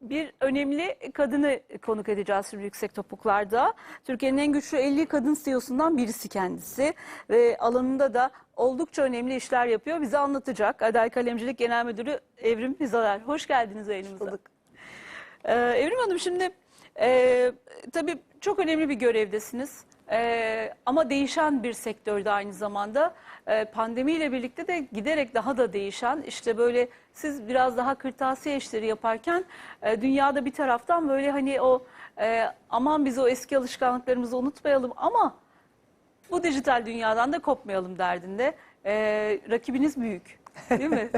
Bir önemli kadını konuk edeceğiz şimdi Yüksek Topuklar'da. Türkiye'nin en güçlü 50 kadın CEO'sundan birisi kendisi. Ve alanında da oldukça önemli işler yapıyor. Bize anlatacak. Aday Kalemcilik Genel Müdürü Evrim Hizaler. Hoş geldiniz yayınımıza. bulduk. Ee, Evrim Hanım şimdi e, tabii çok önemli bir görevdesiniz. Ee, ama değişen bir sektörde aynı zamanda. Ee, pandemiyle birlikte de giderek daha da değişen işte böyle siz biraz daha kırtasiye işleri yaparken e, dünyada bir taraftan böyle hani o e, aman biz o eski alışkanlıklarımızı unutmayalım ama bu dijital dünyadan da kopmayalım derdinde. Ee, rakibiniz büyük değil mi?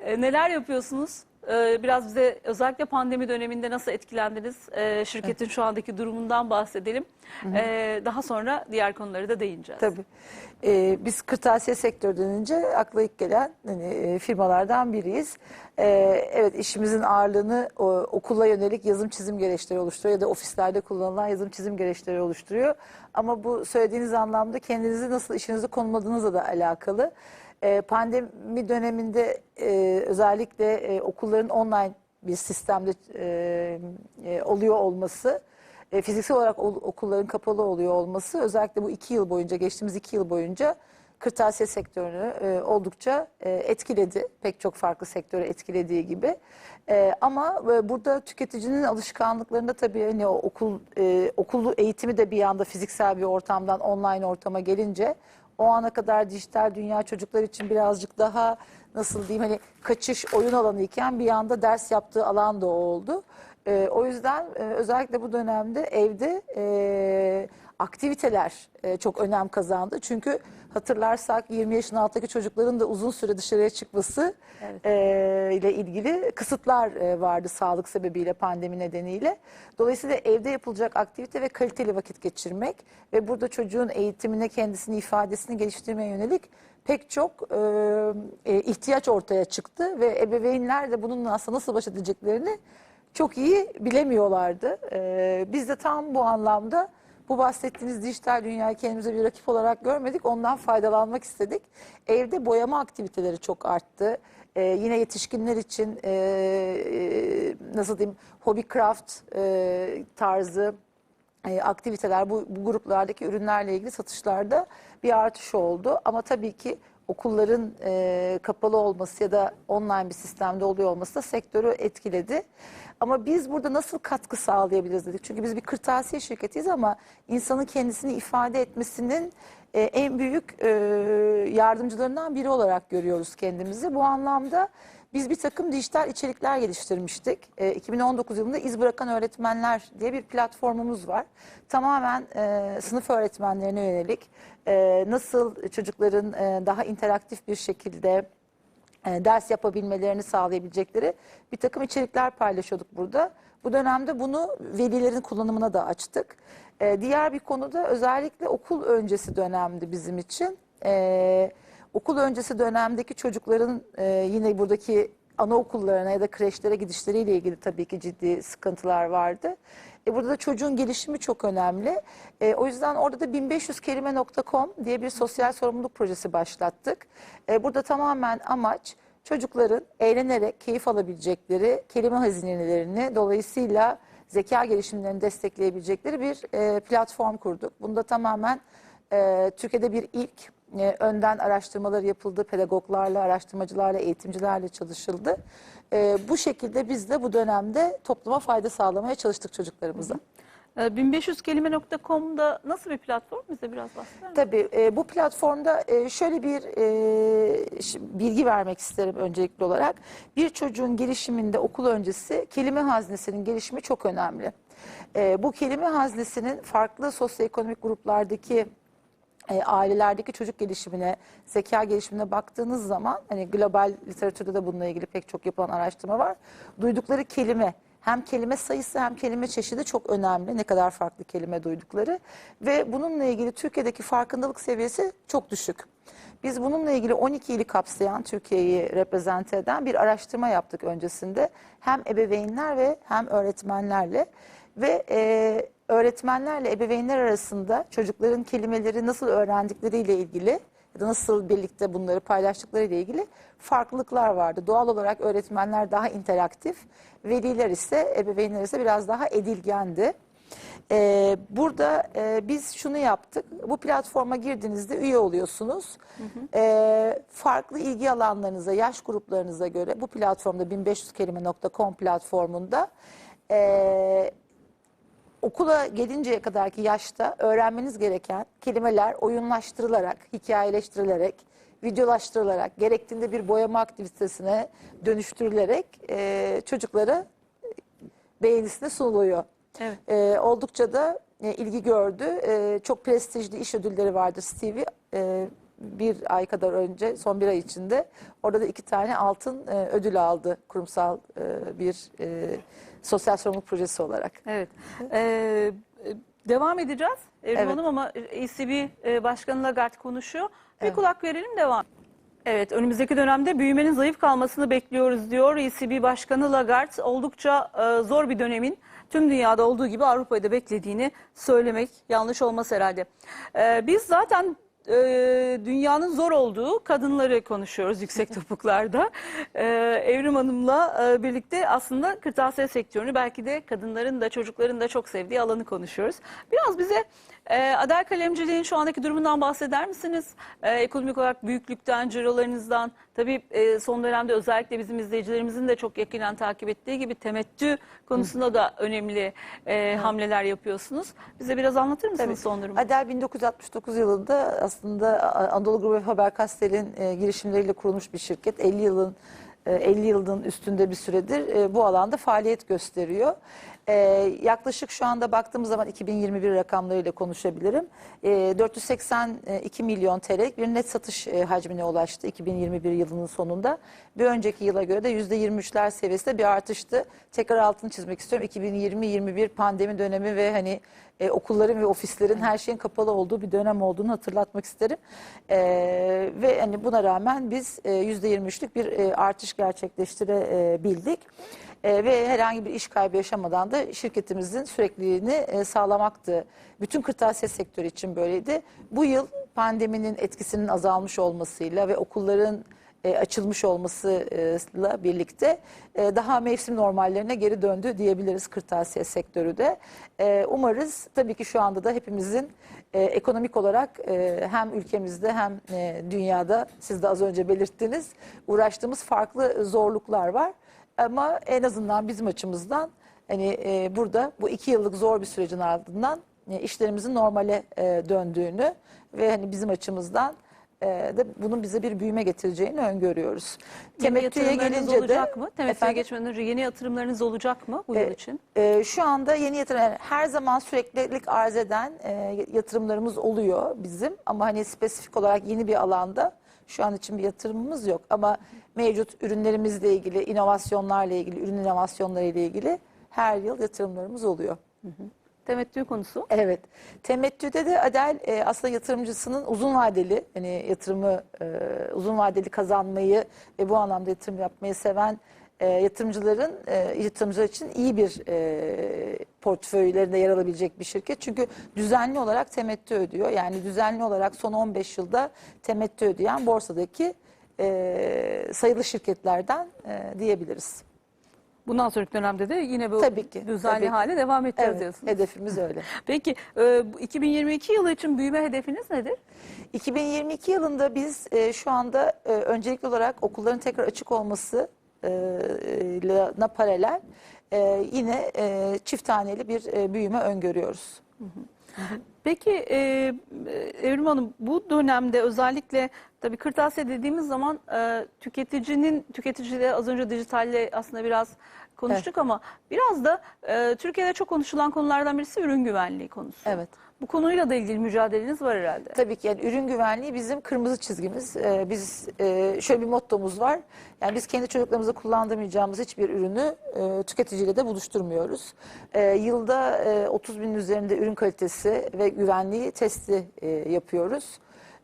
Ee, neler yapıyorsunuz? Ee, biraz bize özellikle pandemi döneminde nasıl etkilendiniz? Ee, şirketin şu andaki durumundan bahsedelim. Ee, daha sonra diğer konuları da değineceğiz. Tabii. Ee, biz kırtasiye sektörden önce akla ilk gelen hani, e, firmalardan biriyiz. Ee, evet işimizin ağırlığını o, okula yönelik yazım çizim gereçleri oluşturuyor ya da ofislerde kullanılan yazım çizim gereçleri oluşturuyor. Ama bu söylediğiniz anlamda kendinizi nasıl işinizi konumladığınızla da alakalı. Ee, pandemi döneminde e, özellikle e, okulların online bir sistemde e, oluyor olması fiziksel olarak ol- okulların kapalı oluyor olması özellikle bu iki yıl boyunca geçtiğimiz iki yıl boyunca kırtasiye sektörünü oldukça etkiledi. Pek çok farklı sektörü etkilediği gibi. Ama burada tüketicinin alışkanlıklarında tabii hani okul e, okulu eğitimi de bir anda fiziksel bir ortamdan online ortama gelince o ana kadar dijital dünya çocuklar için birazcık daha nasıl diyeyim hani kaçış oyun alanı iken bir anda ders yaptığı alan da oldu. Ee, o yüzden e, özellikle bu dönemde evde e, aktiviteler e, çok önem kazandı. Çünkü hatırlarsak 20 yaşın altındaki çocukların da uzun süre dışarıya çıkması Evet. e, ile ilgili kısıtlar e, vardı sağlık sebebiyle pandemi nedeniyle. Dolayısıyla evde yapılacak aktivite ve kaliteli vakit geçirmek ve burada çocuğun eğitimine kendisini ifadesini geliştirmeye yönelik pek çok e, e, ihtiyaç ortaya çıktı ve ebeveynler de bununla aslında nasıl baş edeceklerini çok iyi bilemiyorlardı. E, biz de tam bu anlamda bu bahsettiğiniz dijital dünyayı kendimize bir rakip olarak görmedik. Ondan faydalanmak istedik. Evde boyama aktiviteleri çok arttı. Ee, yine yetişkinler için e, e, nasıl diyeyim hobi craft e, tarzı e, aktiviteler bu, bu gruplardaki ürünlerle ilgili satışlarda bir artış oldu. Ama tabii ki okulların e, kapalı olması ya da online bir sistemde oluyor olması da sektörü etkiledi. Ama biz burada nasıl katkı sağlayabiliriz dedik. Çünkü biz bir kırtasiye şirketiyiz ama insanın kendisini ifade etmesinin e, en büyük e, yardımcılarından biri olarak görüyoruz kendimizi. Bu anlamda biz bir takım dijital içerikler geliştirmiştik. E, 2019 yılında İz Bırakan Öğretmenler diye bir platformumuz var. Tamamen e, sınıf öğretmenlerine yönelik e, nasıl çocukların e, daha interaktif bir şekilde e, ders yapabilmelerini sağlayabilecekleri bir takım içerikler paylaşıyorduk burada. Bu dönemde bunu velilerin kullanımına da açtık. E, diğer bir konu da özellikle okul öncesi dönemdi bizim için. E, okul öncesi dönemdeki çocukların e, yine buradaki anaokullarına ya da kreşlere gidişleriyle ilgili tabii ki ciddi sıkıntılar vardı. E, burada da çocuğun gelişimi çok önemli. E, o yüzden orada da 1500kelime.com diye bir sosyal sorumluluk projesi başlattık. E, burada tamamen amaç çocukların eğlenerek keyif alabilecekleri kelime hazinelerini dolayısıyla zeka gelişimlerini destekleyebilecekleri bir e, platform kurduk. Bunda tamamen e, Türkiye'de bir ilk e, önden araştırmalar yapıldı. Pedagoglarla, araştırmacılarla, eğitimcilerle çalışıldı. E, bu şekilde biz de bu dönemde topluma fayda sağlamaya çalıştık çocuklarımıza. Ee, 1500kelime.com'da nasıl bir platform? Bize biraz bahseder misiniz? Tabii e, bu platformda e, şöyle bir e, bilgi vermek isterim öncelikli olarak. Bir çocuğun gelişiminde okul öncesi kelime haznesinin gelişimi çok önemli. E, bu kelime haznesinin farklı sosyoekonomik gruplardaki e, ailelerdeki çocuk gelişimine, zeka gelişimine baktığınız zaman hani global literatürde de bununla ilgili pek çok yapılan araştırma var. Duydukları kelime hem kelime sayısı hem kelime çeşidi çok önemli. Ne kadar farklı kelime duydukları ve bununla ilgili Türkiye'deki farkındalık seviyesi çok düşük. Biz bununla ilgili 12 ili kapsayan Türkiye'yi reprezente eden bir araştırma yaptık öncesinde. Hem ebeveynler ve hem öğretmenlerle ve e, öğretmenlerle ebeveynler arasında çocukların kelimeleri nasıl öğrendikleriyle ilgili ya da nasıl birlikte bunları paylaştıkları ile ilgili farklılıklar vardı. Doğal olarak öğretmenler daha interaktif, veliler ise, ebeveynler ise biraz daha edilgendi. Ee, burada e, biz şunu yaptık. Bu platforma girdiğinizde üye oluyorsunuz. Ee, farklı ilgi alanlarınıza, yaş gruplarınıza göre bu platformda 1500kelime.com platformunda e, okula gelinceye kadarki yaşta öğrenmeniz gereken kelimeler oyunlaştırılarak, hikayeleştirilerek, videolaştırılarak, gerektiğinde bir boyama aktivitesine dönüştürülerek e, çocuklara beğenisine sunuluyor. Evet. E, oldukça da e, ilgi gördü. E, çok prestijli iş ödülleri vardı Stevie. E, bir ay kadar önce, son bir ay içinde orada da iki tane altın e, ödül aldı kurumsal e, bir e, sosyal sorumluluk projesi olarak. Evet. Ee, devam edeceğiz Evrim Evet. Hanım ama ECB e, Başkanı Lagarde konuşuyor. Bir Evet. kulak verelim devam. Evet önümüzdeki dönemde büyümenin zayıf kalmasını bekliyoruz diyor ECB Başkanı Lagarde. Oldukça e, zor bir dönemin tüm dünyada olduğu gibi Avrupa'da beklediğini söylemek yanlış olmaz herhalde. E, biz zaten e, dünyanın zor olduğu kadınları konuşuyoruz yüksek topuklarda. E, Evrim Hanım'la e, birlikte aslında kırtasiye sektörünü belki de kadınların da çocukların da çok sevdiği alanı konuşuyoruz. Biraz bize e, aday kalemciliğin şu andaki durumundan bahseder misiniz? E, ekonomik olarak büyüklükten, cirolarınızdan. Tabii e, son dönemde özellikle bizim izleyicilerimizin de çok yakinen takip ettiği gibi temettü konusunda da önemli e, hamleler yapıyorsunuz. Bize biraz anlatır mısınız Tabii. son durumu? Adel 1969 yılında aslında Anadolu Grubu ve Faber-Castell'in e, girişimleriyle kurulmuş bir şirket. 50 yılın e, 50 yılın üstünde bir süredir e, bu alanda faaliyet gösteriyor. E, yaklaşık şu anda baktığımız zaman 2021 rakamlarıyla konuşabilirim. E, 482 milyon TL bir net satış e, hacmine ulaştı 2021 yılının sonunda. Bir önceki yıla göre de %23'ler seviyesinde bir artıştı. Tekrar altını çizmek istiyorum. 2020-21 pandemi dönemi ve hani e, okulların ve ofislerin her şeyin kapalı olduğu bir dönem olduğunu hatırlatmak isterim. E, ve hani buna rağmen biz e, %23'lük bir e, artış gerçekleştirebildik. E, ve herhangi bir iş kaybı yaşamadan da şirketimizin sürekliliğini e, sağlamaktı. Bütün kırtasiye sektörü için böyleydi. Bu yıl pandeminin etkisinin azalmış olmasıyla ve okulların e, açılmış olmasıyla birlikte e, daha mevsim normallerine geri döndü diyebiliriz kırtasiye sektörü de. Umarız tabii ki şu anda da hepimizin ekonomik olarak hem ülkemizde hem dünyada siz de az önce belirttiniz uğraştığımız farklı zorluklar var. Ama en azından bizim açımızdan hani e, burada bu iki yıllık zor bir sürecin ardından e, işlerimizin normale e, döndüğünü ve hani bizim açımızdan e, de bunun bize bir büyüme getireceğini öngörüyoruz. Yeni Temettüye yatırımlarınız gelince de olacak mı? Temettüye Efendim? geçmeden önce yeni yatırımlarınız olacak mı bu yıl E, için? e, şu anda yeni yatırım yani her zaman süreklilik arz eden e, yatırımlarımız oluyor bizim ama hani spesifik olarak yeni bir alanda şu an için bir yatırımımız yok ama mevcut ürünlerimizle ilgili, inovasyonlarla ilgili, ürün inovasyonlarıyla ilgili her yıl yatırımlarımız oluyor. Temettü konusu. Evet. Temettüde de Adel e, aslında yatırımcısının uzun vadeli hani yatırımı e, uzun vadeli kazanmayı ve bu anlamda yatırım yapmayı seven e, yatırımcıların e, yatırımcılar için iyi bir e, portföylerinde yer alabilecek bir şirket. Çünkü düzenli olarak temettü ödüyor. Yani düzenli olarak son 15 yılda temettü ödeyen borsadaki e, sayılı şirketlerden e, diyebiliriz. Bundan sonraki dönemde de yine bu Tabii ki, düzenli tabii ki. hale devam edeceğiz Evet, diyorsunuz. hedefimiz öyle. Peki e, bu 2022 yılı için büyüme hedefiniz nedir? 2022 yılında biz e, şu anda e, öncelikli olarak okulların tekrar açık olması e, na paralel e, yine e, çift taneli bir e, büyüme öngörüyoruz. Peki e, Evrim Hanım bu dönemde özellikle tabii kırtasiye dediğimiz zaman e, tüketicinin tüketicide az önce dijitalle aslında biraz konuştuk ama biraz da e, Türkiye'de çok konuşulan konulardan birisi ürün güvenliği konusu. Evet. Bu konuyla da ilgili mücadeleniz var herhalde. Tabii ki yani ürün güvenliği bizim kırmızı çizgimiz. Ee, biz e, şöyle bir mottomuz var. Yani biz kendi çocuklarımıza kullandıramayacağımız hiçbir ürünü e, tüketiciyle de buluşturmuyoruz. E, yılda e, 30 binin üzerinde ürün kalitesi ve güvenliği testi e, yapıyoruz.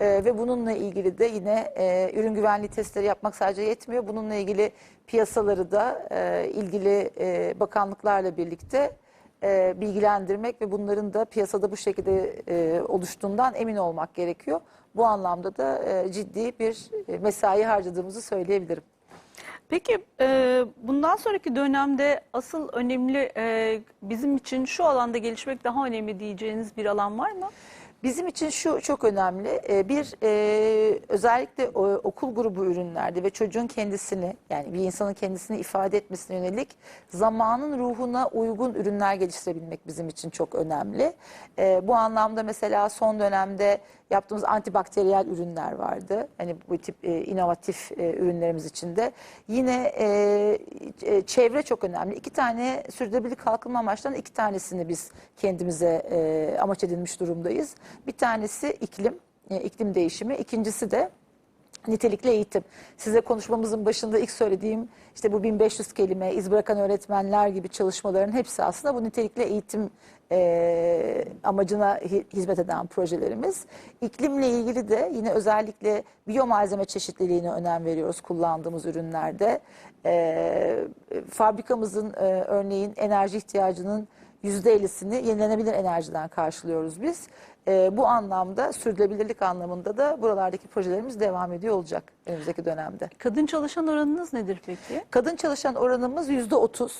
E, ve bununla ilgili de yine e, ürün güvenliği testleri yapmak sadece yetmiyor. Bununla ilgili piyasaları da e, ilgili e, bakanlıklarla birlikte e, bilgilendirmek ve bunların da piyasada bu şekilde e, oluştuğundan emin olmak gerekiyor. Bu anlamda da e, ciddi bir e, mesai harcadığımızı söyleyebilirim. Peki e, bundan sonraki dönemde asıl önemli e, bizim için şu alanda gelişmek daha önemli diyeceğiniz bir alan var mı? Bizim için şu çok önemli. Ee, Bir e, özellikle o- okul grubu ürünlerde ve çocuğun kendisini yani bir insanın kendisini ifade etmesine yönelik zamanın ruhuna uygun ürünler geliştirebilmek bizim için çok önemli. Ee, Bu anlamda mesela son dönemde yaptığımız antibakteriyel ürünler vardı. Hani bu tip e, inovatif e, ürünlerimiz içinde. Yine e, e, çevre çok önemli. İki tane sürdürülebilir kalkınma amaçlarının iki tanesini biz kendimize e, amaç edinmiş durumdayız. Bir tanesi iklim, e, iklim değişimi. İkincisi de nitelikli eğitim. Size konuşmamızın başında ilk söylediğim işte bu 1500 kelime, iz bırakan öğretmenler gibi çalışmaların hepsi aslında bu nitelikli eğitim e, amacına hizmet eden projelerimiz. İklimle ilgili de yine özellikle biyomalzeme çeşitliliğine önem veriyoruz kullandığımız ürünlerde. E, fabrikamızın e, örneğin enerji ihtiyacının %50'sini yenilenebilir enerjiden karşılıyoruz biz. E, bu anlamda sürdürülebilirlik anlamında da buralardaki projelerimiz devam ediyor olacak önümüzdeki dönemde. Kadın çalışan oranınız nedir peki? Kadın çalışan oranımız %30.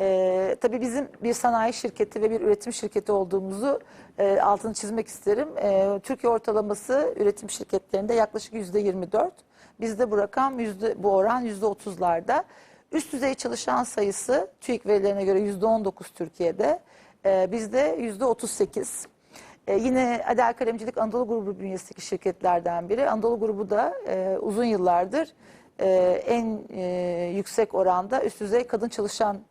E, tabii bizim bir sanayi şirketi ve bir üretim şirketi olduğumuzu e, altını çizmek isterim. E, Türkiye ortalaması üretim şirketlerinde yaklaşık yüzde 24. Bizde bu rakam yüzde, bu oran yüzde 30'larda. Üst düzey çalışan sayısı TÜİK verilerine göre yüzde 19 Türkiye'de. E, bizde yüzde 38. E, yine Adel Kalemcilik Anadolu Grubu bünyesindeki şirketlerden biri. Anadolu Grubu da e, uzun yıllardır e, en e, yüksek oranda üst düzey kadın çalışana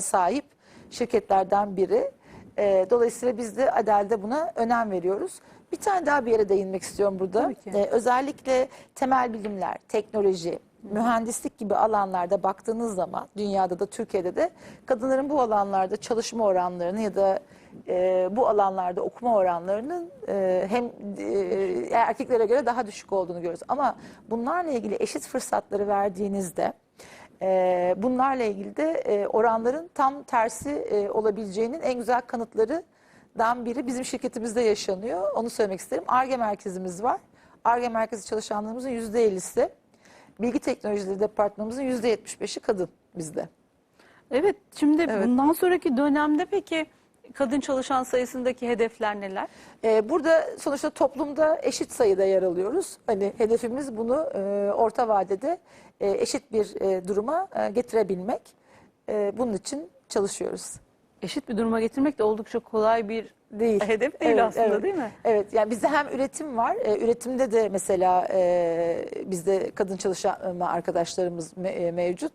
sahip şirketlerden biri. E, dolayısıyla biz de Adel'de buna önem veriyoruz. Bir tane daha bir yere değinmek istiyorum burada. E, özellikle temel bilimler, teknoloji, mühendislik gibi alanlarda baktığınız zaman dünyada da Türkiye'de de kadınların bu alanlarda çalışma oranlarını ya da e, bu alanlarda okuma oranlarının e, hem e, erkeklere göre daha düşük olduğunu görüyoruz. Ama bunlarla ilgili eşit fırsatları verdiğinizde e, bunlarla ilgili de e, oranların tam tersi e, olabileceğinin en güzel kanıtlarından biri bizim şirketimizde yaşanıyor. Onu söylemek isterim. ARGE merkezimiz var. ARGE merkezi çalışanlarımızın %50'si, bilgi teknolojileri departmanımızın %75'i kadın bizde. Evet, şimdi Evet. bundan sonraki dönemde peki kadın çalışan sayısındaki hedefler neler? Ee, burada sonuçta toplumda eşit sayıda yer alıyoruz. Hani hedefimiz bunu e, orta vadede e, eşit bir e, duruma e, getirebilmek. E, bunun için çalışıyoruz. Eşit bir duruma getirmek de oldukça kolay bir Değil. hedef değil Evet, aslında evet. değil mi? Evet yani bizde hem üretim var. e, üretimde de mesela e, bizde kadın çalışan arkadaşlarımız me- e, mevcut.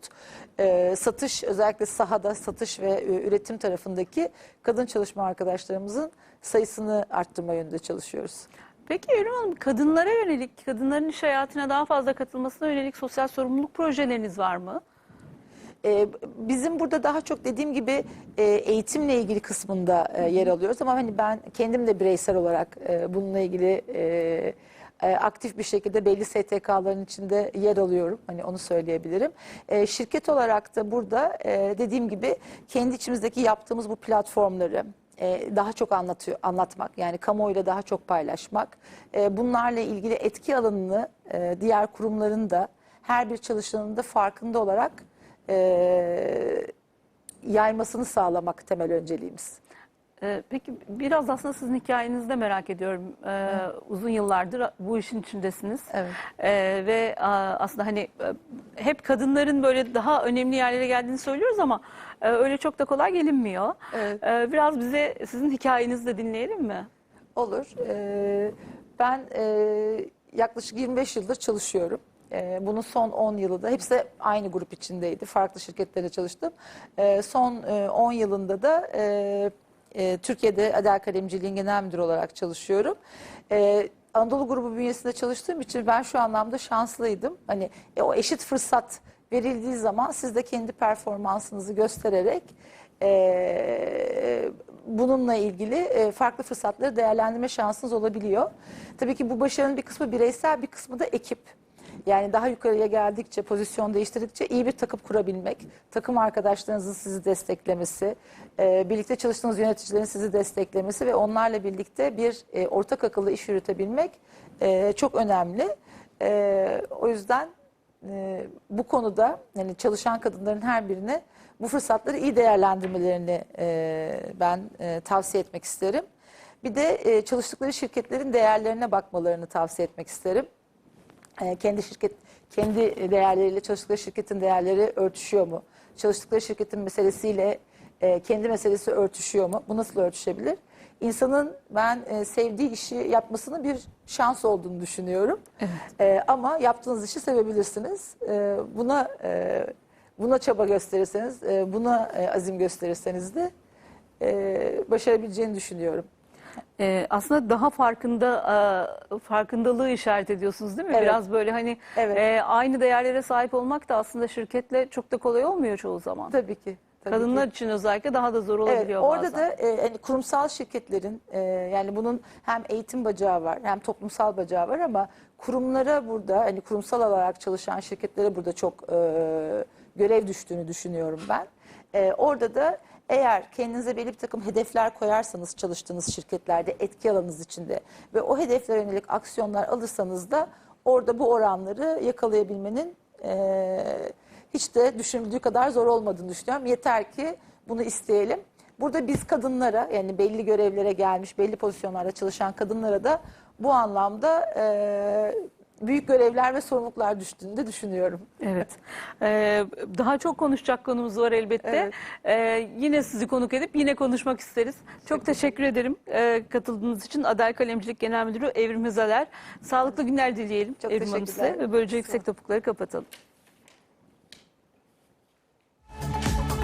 E, satış özellikle sahada satış ve e, üretim tarafındaki kadın çalışma arkadaşlarımızın sayısını arttırma yönünde çalışıyoruz. Peki Evrim Hanım kadınlara yönelik, kadınların iş hayatına daha fazla katılmasına yönelik sosyal sorumluluk projeleriniz var mı? Ee, bizim burada daha çok dediğim gibi e, eğitimle ilgili kısmında e, yer alıyoruz ama hani ben kendim de bireysel olarak e, bununla ilgili e, e, aktif bir şekilde belli STK'ların içinde yer alıyorum. Hani onu söyleyebilirim. E, şirket olarak da burada e, dediğim gibi kendi içimizdeki yaptığımız bu platformları e, daha çok anlatıyor anlatmak yani kamuoyuyla daha çok paylaşmak e, bunlarla ilgili etki alanını e, diğer kurumların da her bir çalışanın da farkında olarak e, yaymasını sağlamak temel önceliğimiz. Ee, peki biraz aslında sizin hikayenizi de merak ediyorum. Ee, Uzun yıllardır bu işin içindesiniz. Evet. Ee, ve aslında hani e, hep kadınların böyle daha önemli yerlere geldiğini söylüyoruz ama e, öyle çok da kolay gelinmiyor. Evet. Ee, biraz bize sizin hikayenizi de dinleyelim mi? Olur. Ee, ben e, yaklaşık 25 yıldır çalışıyorum. Ee, bunun son 10 yılı da hepsi aynı grup içindeydi. Farklı şirketlerde çalıştım. Ee, son e, 10 yılında da e, e, Türkiye'de Adel Kalemciliğin genel müdürü olarak çalışıyorum. Ee, Anadolu grubu bünyesinde çalıştığım için ben şu anlamda şanslıydım. Hani e, o eşit fırsat verildiği zaman siz de kendi performansınızı göstererek e, bununla ilgili e, farklı fırsatları değerlendirme şansınız olabiliyor. Tabii ki bu başarının bir kısmı bireysel bir kısmı da ekip. Yani daha yukarıya geldikçe, pozisyon değiştirdikçe iyi bir takım kurabilmek, takım arkadaşlarınızın sizi desteklemesi, e, birlikte çalıştığınız yöneticilerin sizi desteklemesi ve onlarla birlikte bir e, ortak akıllı iş yürütebilmek e, çok önemli. O yüzden bu konuda yani çalışan kadınların her birine bu fırsatları iyi değerlendirmelerini ben tavsiye etmek isterim. Bir de çalıştıkları şirketlerin değerlerine bakmalarını tavsiye etmek isterim. E, kendi şirket kendi değerleriyle çalıştıkları şirketin değerleri örtüşüyor mu? Çalıştıkları şirketin meselesiyle e, kendi meselesi örtüşüyor mu? Bu nasıl örtüşebilir? İnsanın ben e, sevdiği işi yapmasının bir şans olduğunu düşünüyorum. E, ama yaptığınız işi sevebilirsiniz. E, buna e, buna çaba gösterirseniz, e, buna e, azim gösterirseniz de e, başarabileceğini düşünüyorum. Ee, aslında daha farkında e, farkındalığı işaret ediyorsunuz değil mi? Evet. Biraz böyle hani Evet. e, aynı değerlere sahip olmak da aslında şirketle çok da kolay olmuyor çoğu zaman. Tabii ki. tabii Kadınlar ki. için özellikle daha da zor Evet, olabiliyor orada bazen. da e, hani kurumsal şirketlerin e, yani bunun hem eğitim bacağı var hem toplumsal bacağı var ama kurumlara burada hani kurumsal olarak çalışan şirketlere burada çok e, görev düştüğünü düşünüyorum ben. E, orada da eğer kendinize belli bir takım hedefler koyarsanız çalıştığınız şirketlerde etki alanınız içinde ve o hedeflere yönelik aksiyonlar alırsanız da orada bu oranları yakalayabilmenin e, hiç de düşünüldüğü kadar zor olmadığını düşünüyorum. Yeter ki bunu isteyelim. Burada biz kadınlara yani belli görevlere gelmiş, belli pozisyonlarda çalışan kadınlara da bu anlamda e, büyük görevler ve sorumluluklar düştüğünü de düşünüyorum. Evet. Ee, daha çok konuşacak konumuz var elbette. Evet. Ee, yine sizi konuk edip yine konuşmak isteriz. Çok teşekkür ederim ee, katıldığınız için. Adel Kalemcilik Genel Müdürü Evrim Hızaler. Sağlıklı günler dileyelim Çok Evrim Hanım size böylece yüksek topukları kapatalım.